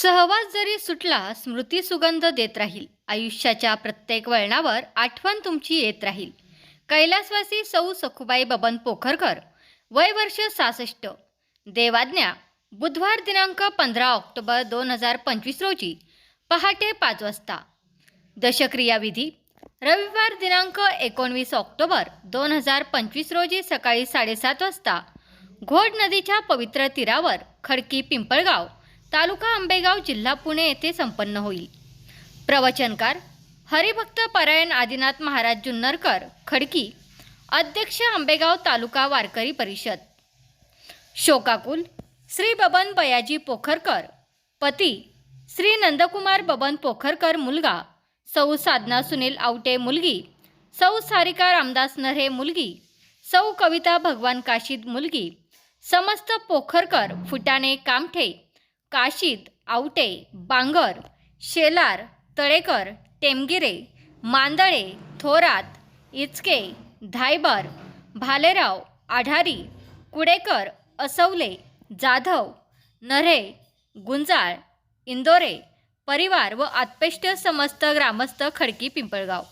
सहवास जरी सुटला स्मृती सुगंध देत राहील. आयुष्याच्या प्रत्येक वळणावर आठवण तुमची येत राहील. कैलासवासी सौ सखुबाई बबन पोखरकर वय वर्ष सहासष्ट देवाज्ञा बुधवार दिनांक पंधरा ऑक्टोबर दोन हजार पंचवीस रोजी पहाटे पाच वाजता. दशक्रियाविधी रविवार दिनांक एकोणवीस ऑक्टोबर दोन हजार पंचवीस रोजी सकाळी साडेसात वाजता घोड नदीच्या पवित्र तीरावर खडकी पिंपळगाव तालुका आंबेगाव जिल्हा पुणे येथे संपन्न होईल. प्रवचनकार हरिभक्त परायण आदिनाथ महाराज जुन्नरकर खडकी अध्यक्ष आंबेगाव तालुका वारकरी परिषद. शोकाकुल श्री बबन बयाजी पोखरकर पती श्री नंदकुमार बबन पोखरकर मुलगा सौ साधना सुनील आवटे मुलगी सौ सारिका रामदास नरे मुलगी सौ कविता भगवान काशीद मुलगी समस्त पोखरकर फुटाणे कामठे काशीद आवटे बांगर शेलार तळेकर टेमगिरे मांदळे थोरात इचके धायबर भालेराव आढारी कुडेकर असवले जाधव नरे गुंजाळ इंदोरे परिवार व आत्पेष्ट समस्त ग्रामस्थ खडकी पिंपळगाव.